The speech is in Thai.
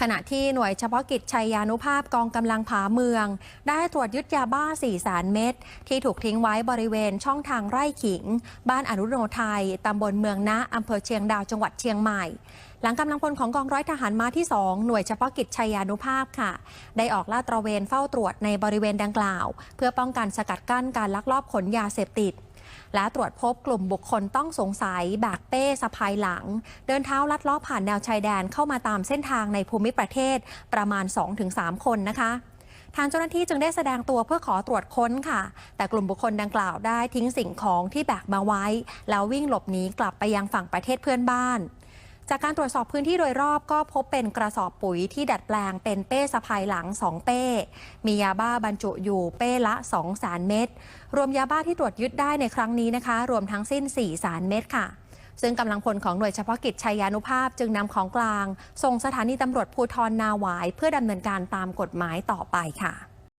ขณะที่หน่วยเฉพาะกิจชัยยานุภาพกองกำลังผาเมือง ได้ตรวจยึดยาบ้า4สารเม็ดที่ถูกทิ้งไว้บริเวณช่องทางไร่ขิง บ้านอนุโนไทยตำบลเมืองนะอำเภอเชียงดาวจังหวัดเชียงใหม่ หลังกำลังพลของกองร้อยทหารม้าที่ 2 หน่วยเฉพาะกิจชัยยานุภาพค่ะ ได้ออกลาดตระเวนเฝ้าตรวจในบริเวณดังกล่าว เพื่อป้องกันสกัดกั้นการลักลอบขนยาเสพติด และตรวจพบกลุ่มบุคคลต้องสงสัยแบกเป้สะพายหลัง เดินเท้าลัดเล้อผ่านแนวชายแดนเข้ามาตามเส้นทางในภูมิประเทศประมาณ 2-3 คนนะคะทางเจ้าหน้าที่จึงได้แสดงตัวเพื่อขอตรวจค้นค่ะ แต่กลุ่มบุคคลดังกล่าวได้ทิ้งสิ่งของที่แบกมาไว้ แล้ววิ่งหลบหนีกลับไปยังฝั่งประเทศเพื่อนบ้าน จากการตรวจสอบพื้นที่โดยรอบก็พบเป็นกระสอบปุ๋ยที่ดัดแปลงเป็นเป้สะพายหลัง 2 เป้ มียาบ้าบรรจุอยู่เป้ละ 2 สารเม็ด รวมยาบ้าที่ตรวจยึดได้ในครั้งนี้นะคะ รวมทั้งสิ้น 4 สารเม็ดค่ะซึ่งกำลังพลของหน่วยเฉพาะกิจชัยานุภาพจึงนำของกลาง ส่งสถานีตำรวจภูธรนาหวาย เพื่อดำเนินการตามกฎหมายต่อไปค่ะ